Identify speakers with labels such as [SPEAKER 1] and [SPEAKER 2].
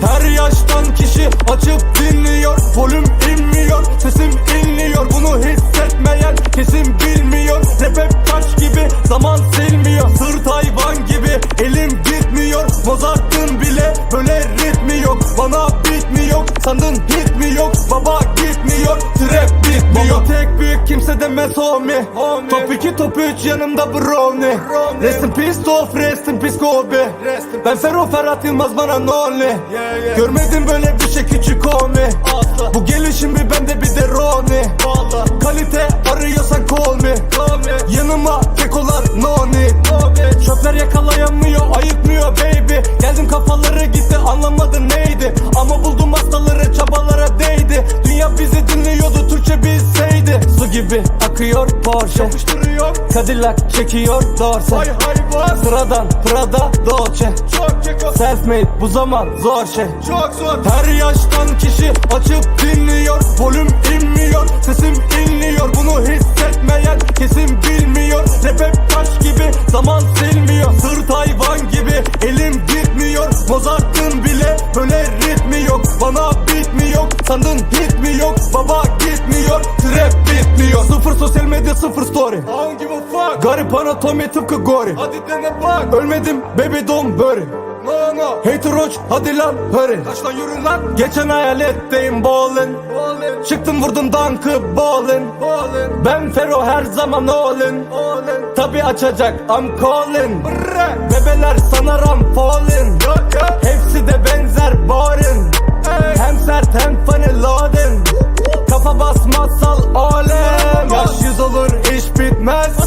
[SPEAKER 1] Her yaştan kişi açıp dinliyor Volüm inmiyor sesim inliyor. Bunu hissetmeyen kesin bilmiyor. Rap hep taş gibi zaman Mozart'ın bile böyle ritmi yok? Bana mi yok? Sandın hit mi yok? Baba gitmiyor trap bitmiyor Baba tek büyük kimse demez homie, Top 2 top 3 yanımda brownie. Rest in peace Tof rest in peace Kobe. Ben Fero Ferhat Yılmaz bana ne only. Görmedim böyle bir şey küçük homie. Bu gelişim bir bende bir de Roni Kalite arıyorsan call me. Yanıma kekolar no need Çöpler yakalayamıyor ayıkmıyor Geldim kafaları gitti anlamadı neydi? Ama buldum hastaları çabalara değdi. Dünya bizi dinliyordu Türkçe bilseydi. Su gibi akıyor Porsche. Yapıştırıyor. Cadillac çekiyor Dorse. Hay hay Sıradan Prada Dolce. Çok keko Self made bu zaman zor şey. Çok zor. Her yaştan kişi açıp dinliyor. Volüm inmiyor Sesim Bana beat mi yok? Sandın hit mi yok? Baba gitmiyor. Trap bitmiyor. Sıfır sosyal medya sıfır story. I don't give a fuck? Garip anatomi tıpkı gori Hadi dene bak. Ölmedim baby don't worry. No no. Hater roach hadi lan hurry. Kaç lan yürü lan. Geçen hayaletteyim ballin. Çıktım vurdum dankı ballin. Ben Fero her zaman all in. Tabi açacak I'm calling. Bebeler sana ram masal alem. Yaş yüz olur iş bitmez.